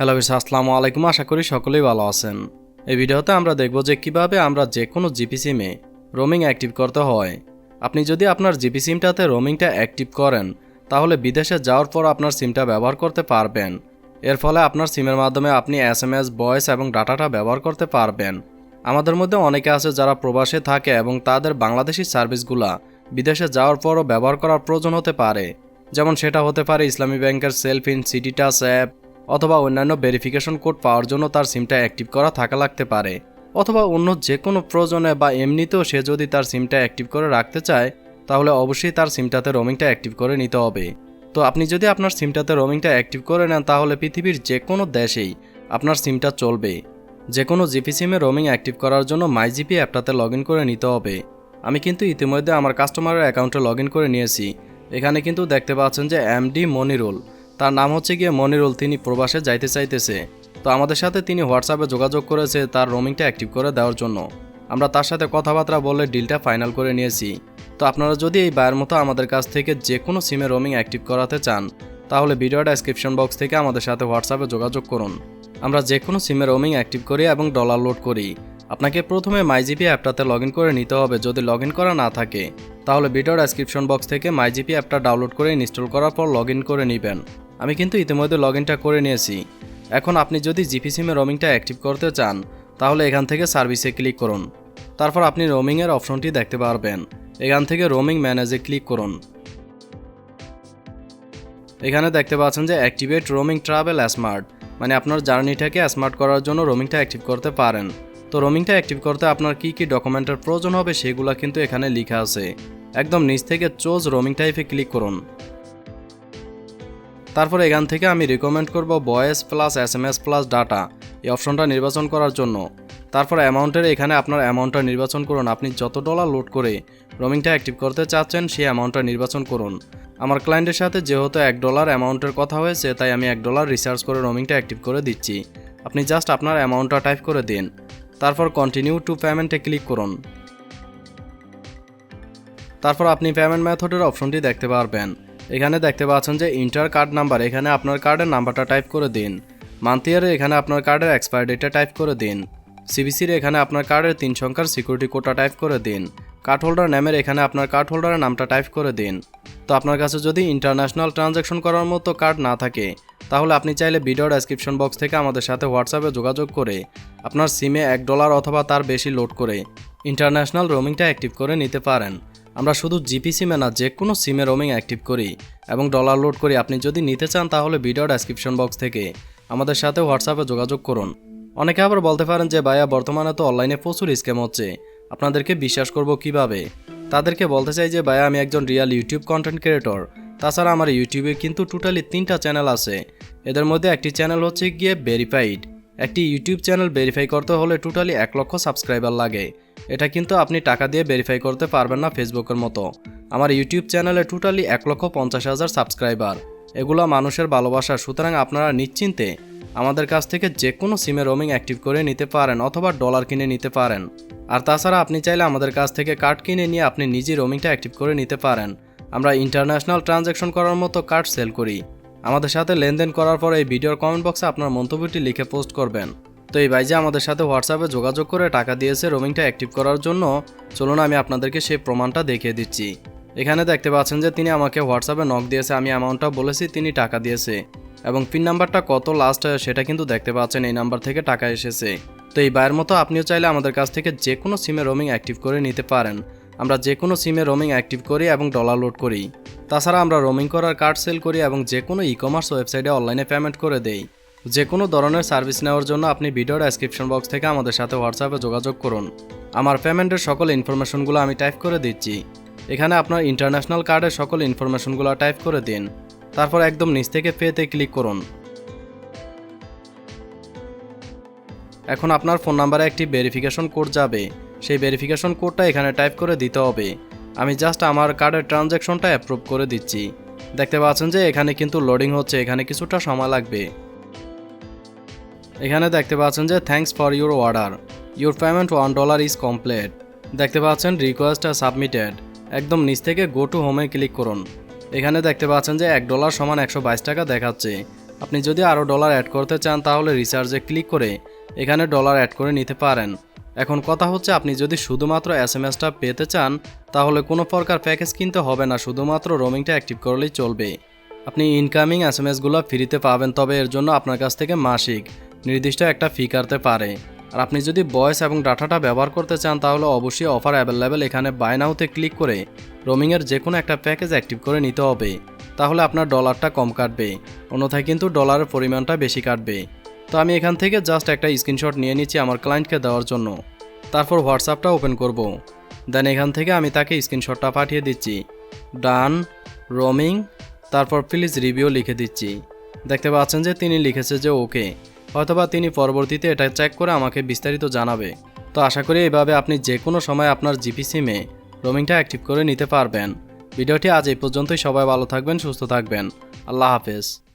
Hello বিশ আসসালামু আলাইকুম। আশা করি সকলেই ভালো আছেন। এই ভিডিওতে আমরা দেখব যে কীভাবে আমরা যে কোনো জিপি সিমে রোমিং অ্যাক্টিভ করতে হয়। আপনি যদি আপনার জিপি সিমটাতে রোমিংটা অ্যাক্টিভ করেন, তাহলে বিদেশে যাওয়ার পর আপনার সিমটা ব্যবহার করতে পারবেন। এর ফলে আপনার সিমের মাধ্যমে আপনি এস এম এস, ভয়েস এবং ডাটাটা ব্যবহার করতে পারবেন। আমাদের মধ্যে অনেকে আছে যারা প্রবাসে থাকে এবং তাদের বাংলাদেশি সার্ভিসগুলা বিদেশে যাওয়ার পরও ব্যবহার করার প্রয়োজন হতে পারে। যেমন সেটা হতে পারে ইসলামী ব্যাংকের সেলফ ইন অ্যাপ অথবা অন্যান্য ভেরিফিকেশন কোড পাওয়ার জন্য তার সিমটা অ্যাক্টিভ করা থাকা লাগতে পারে। অথবা অন্য যে কোনো প্রয়োজনে বা এমনিতেও সে যদি তার সিমটা অ্যাক্টিভ করে রাখতে চায়, তাহলে অবশ্যই তার সিমটাতে রোমিংটা অ্যাক্টিভ করে নিতে হবে। তো আপনি যদি আপনার সিমটাতে রোমিংটা অ্যাক্টিভ করে নেন, তাহলে পৃথিবীর যে কোনো দেশেই আপনার সিমটা চলবে। যে কোনো জিপি সিমে রোমিং অ্যাক্টিভ করার জন্য মাইজিপি অ্যাপটাতে লগ করে নিতে হবে। আমি কিন্তু ইতিমধ্যে আমার কাস্টমারের অ্যাকাউন্টে লগ করে নিয়েছি। এখানে কিন্তু দেখতে পাচ্ছেন যে এমডি মনিরুল তার নাম হচ্ছে গিয়ে মনিরুল, তিনি প্রবাসে যাইতে চাইতেছে। তো আমাদের সাথে তিনি হোয়াটসঅ্যাপে যোগাযোগ করেছে তার রোমিংটা অ্যাক্টিভ করে দেওয়ার জন্য। আমরা তার সাথে কথাবার্তা বলে ডিলটা ফাইনাল করে নিয়েছি। তো আপনারা যদি এই বায়ের মতো আমাদের কাছ থেকে যে কোনো সিমে রোমিং অ্যাক্টিভ করাতে চান, তাহলে ভিডিও ডেসক্রিপশন বক্স থেকে আমাদের সাথে হোয়াটসঅ্যাপে যোগাযোগ করুন। আমরা যে কোনো সিমে রোমিং অ্যাক্টিভ করি এবং ডলার লোড করি। আপনাকে প্রথমে মাইজিপি অ্যাপটাতে লগ করে নিতে হবে। যদি লগ করা না থাকে, তাহলে ভিডিও ডেসক্রিপশন বক্স থেকে মাইজিপি অ্যাপটা ডাউনলোড করে ইনস্টল করার পর লগ করে নেবেন। আমি কিন্তু ইতিমধ্যে লগ ইনটা করে নিয়েছি। এখন আপনি যদি জিপি সিমে রোমিংটা অ্যাক্টিভ করতে চান, তাহলে এখান থেকে সার্ভিসে ক্লিক করুন। তারপর আপনি রোমিংয়ের অপশনটি দেখতে পারবেন। এখান থেকে রোমিং ম্যানেজে ক্লিক করুন। এখানে দেখতে পাচ্ছেন যে অ্যাক্টিভেট রোমিং ট্রাভেল স্মার্ট মানে আপনার জার্নিটাকে স্মার্ট করার জন্য রোমিংটা অ্যাক্টিভ করতে পারেন। তো রোমিংটা অ্যাক্টিভ করতে আপনার কি কি ডকুমেন্টের প্রয়োজন হবে সেগুলো কিন্তু এখানে লেখা আছে। একদম নিচ থেকে চোজ রোমিং টাইপে ক্লিক করুন। তারপর এখান থেকে আমি রিকমেন্ড করব voice plus S M S plus data এই অপশনটা নির্বাচন করার জন্য। তারপর অ্যামাউন্টের এখানে আপনার অ্যামাউন্টটা নির্বাচন করুন। আপনি যত ডলার লোড করে রোমিংটা অ্যাক্টিভ করতে চাচ্ছেন, সেই অ্যামাউন্টটা নির্বাচন করুন। আমার ক্লায়েন্টের সাথে যেহেতু এক ডলার অ্যামাউন্টের কথা হয়েছে, তাই আমি এক ডলার রিচার্জ করে রোমিংটা অ্যাক্টিভ করে দিচ্ছি। আপনি জাস্ট আপনার অ্যামাউন্টটা টাইপ করে দিন। তারপর কন্টিনিউ টু পেমেন্টে ক্লিক করুন। তারপর আপনি পেমেন্ট মেথডের অপশনটি দেখতে পারবেন। এখানে দেখতে পাচ্ছেন যে ইন্টার কার্ড নাম্বার এখানে আপনার কার্ডের নাম্বারটা টাইপ করে দিন। মান্থ ইয়ারে এখানে আপনার কার্ডের এক্সপায়ার ডেটটা টাইপ করে দিন। সিবিসির এখানে আপনার কার্ডের তিন সংখ্যার সিকিউরিটি কোডটা টাইপ করে দিন। কার্ড হোল্ডার নামের এখানে আপনার কার্ড হোল্ডারের নামটা টাইপ করে দিন। তো আপনার কাছে যদি ইন্টারন্যাশনাল ট্রানজ্যাকশন করার মতো কার্ড না থাকে, তাহলে আপনি চাইলে ভিডিও ডেসক্রিপশন বক্স থেকে আমাদের সাথে হোয়াটসঅ্যাপে যোগাযোগ করে আপনার সিমে এক ডলার অথবা তার বেশি লোড করে ইন্টারন্যাশনাল রোমিংটা অ্যাক্টিভ করে নিতে পারেন। আমরা শুধু জিপি সিমে না যে কোনো সিমে রোমিং অ্যাক্টিভ করি এবং ডলার লোড করি আপনি যদি নিতে চান তাহলে ভিডিও ডেসক্রিপশন বক্স থেকে আমাদের সাথে হোয়াটসঅ্যাপে যোগাযোগ করুন। অনেকে আবার বলতে পারেন যে, ভাইয়া, বর্তমানে তো অনলাইনে প্রচুর স্ক্যাম হচ্ছে। আপনাদেরকে বিশ্বাস করব কীভাবে? তাদেরকে বলতে চাই যে, ভাইয়া, আমি একজন রিয়াল ইউটিউব কন্টেন্ট ক্রিয়েটর তাছাড়া আমার ইউটিউবে কিন্তু টোটালি তিনটা চ্যানেল আছে। এদের মধ্যে একটি চ্যানেল হচ্ছে গিয়ে ভেরিফাইড একটি ইউটিউব চ্যানেল ভেরিফাই করতে হলে টোটালি এক লক্ষ সাবস্ক্রাইবার লাগে। এটা কিন্তু আপনি টাকা দিয়ে ভেরিফাই করতে পারবেন না ফেসবুকের মতো। আমার ইউটিউব চ্যানেলে টোটালি এক লক্ষ পঞ্চাশ হাজার সাবস্ক্রাইবার এগুলো মানুষের ভালোবাসা, সুতরাং আপনারা নিশ্চিন্তে আমাদের কাছ থেকে যে কোনো সিমে রোমিং অ্যাক্টিভ করে নিতে পারেন অথবা ডলার কিনে নিতে পারেন। আর তাছাড়া আপনি চাইলে আমাদের কাছ থেকে কার্ড কিনে নিয়ে আপনি নিজে রোমিংটা অ্যাক্টিভ করে নিতে পারেন। আমরা ইন্টারন্যাশনাল ট্রানজ্যাকশন করার মতো কার্ড সেল করি। আমাদের সাথে লেনদেন করার পর এই ভিডিওর কমেন্ট বক্সে আপনার মন্তব্যটি লিখে পোস্ট করবেন। তো এই যে আমাদের সাথে হোয়াটসঅ্যাপে যোগাযোগ করে টাকা দিয়েছে রোমিংটা অ্যাক্টিভ করার জন্য, চলুন আমি আপনাদেরকে সেই প্রমাণটা দেখিয়ে দিচ্ছি। এখানে দেখতে পাচ্ছেন যে তিনি আমাকে হোয়াটসঅ্যাপে নক দিয়েছে, আমি অ্যামাউন্টটা বলেছি, তিনি টাকা দিয়েছে। এবং পিন নাম্বারটা কত লাস্ট সেটা কিন্তু দেখতে পাচ্ছেন, এই নাম্বার থেকে টাকা এসেছে। তো এই বাইয়ের মতো আপনিও চাইলে আমাদের কাছ থেকে যে কোনো সিমে রোমিং অ্যাক্টিভ করে নিতে পারেন। আমরা যে কোনো সিমে রোমিং অ্যাক্টিভ করি এবং ডলার লোড করি। তাছাড়া আমরা রোমিং করার কার্ড সেল করি এবং যে কোনো ই কমার্স ওয়েবসাইটে অনলাইনে পেমেন্ট করে দেই। যে কোনো ধরনের সার্ভিস নেওয়ার জন্য আপনি ভিডিও ডেসক্রিপশন বক্স থেকে আমাদের সাথে হোয়াটসঅ্যাপে যোগাযোগ করুন। আমার পেমেন্টের সকল ইনফরমেশনগুলো আমি টাইপ করে দিচ্ছি। এখানে আপনার ইন্টারন্যাশনাল কার্ডের সকল ইনফরমেশনগুলো টাইপ করে দিন। তারপর একদম নিচ থেকে পেতে ক্লিক করুন। এখন আপনার ফোন নাম্বারে একটি ভেরিফিকেশন কোড যাবে। সেই ভেরিফিকেশন কোডটা এখানে টাইপ করে দিতে হবে। আমি জাস্ট আমার কার্ডের ট্রানজ্যাকশনটা অ্যাপ্রুভ করে দিচ্ছি। দেখতে পাচ্ছেন যে এখানে কিন্তু লোডিং হচ্ছে, এখানে কিছুটা সময় লাগবে। এখানে দেখতে পাচ্ছেন যে thanks for your order your payment one dollar is complete দেখতে পাচ্ছেন রিকোয়েস্ট আর সাবমিটেড একদম নিচ থেকে গো টু হোমে ক্লিক করুন। এখানে দেখতে পাচ্ছেন যে এক ডলার সমান একশো বাইশ টাকা দেখাচ্ছে। আপনি যদি আরও ডলার অ্যাড করতে চান তাহলে রিচার্জে ক্লিক করে এখানে ডলার অ্যাড করে নিতে পারেন। এখন কথা হচ্ছে আপনি যদি শুধুমাত্র এস এম এসটা পেতে চান, তাহলে কোনো প্রকার প্যাকেজ কিনতে হবে না, শুধুমাত্র রোমিংটা অ্যাক্টিভ করলেই চলবে। আপনি ইনকামিং এস এম এসগুলো ফ্রিতে পাবেন, তবে এর জন্য আপনার কাছ থেকে মাসিক নির্দিষ্ট একটা ফি কাটতে পারে। আর আপনি যদি ভয়েস এবং ডাটাটা ব্যবহার করতে চান, তাহলে অবশ্যই অফার অ্যাভেলেবেল এখানে বাই নাওতে ক্লিক করে রোমিংয়ের যে কোনো একটা প্যাকেজ অ্যাক্টিভ করে নিতে হবে। তাহলে আপনার ডলারটা কম কাটবে, অন্যথায় কিন্তু ডলারের পরিমাণটা বেশি কাটবে। তো আমি এখান থেকে জাস্ট একটা স্ক্রিনশট নিয়ে নিচ্ছি আমার ক্লায়েন্টকে দেওয়ার জন্য। তারপর হোয়াটসঅ্যাপটা ওপেন করব। দেন এখান থেকে আমি তাকে স্ক্রিনশটটা পাঠিয়ে দিচ্ছি। ডান রোমিং তারপর প্লিজ রিভিউ লিখে দিচ্ছি। দেখতে পাচ্ছেন যে তিনি লিখেছে যে ওকে হয়তোবা তিনি পরবর্তীতে এটা চেক করে আমাকে বিস্তারিত জানাবে। তো আশা করি এভাবে আপনি যে কোনো সময় আপনার জিপি সিমে রোমিংটা অ্যাক্টিভ করে নিতে পারবেন। ভিডিওটি আজ এই পর্যন্তই। সবাই ভালো থাকবেন, সুস্থ থাকবেন। আল্লাহ হাফেজ।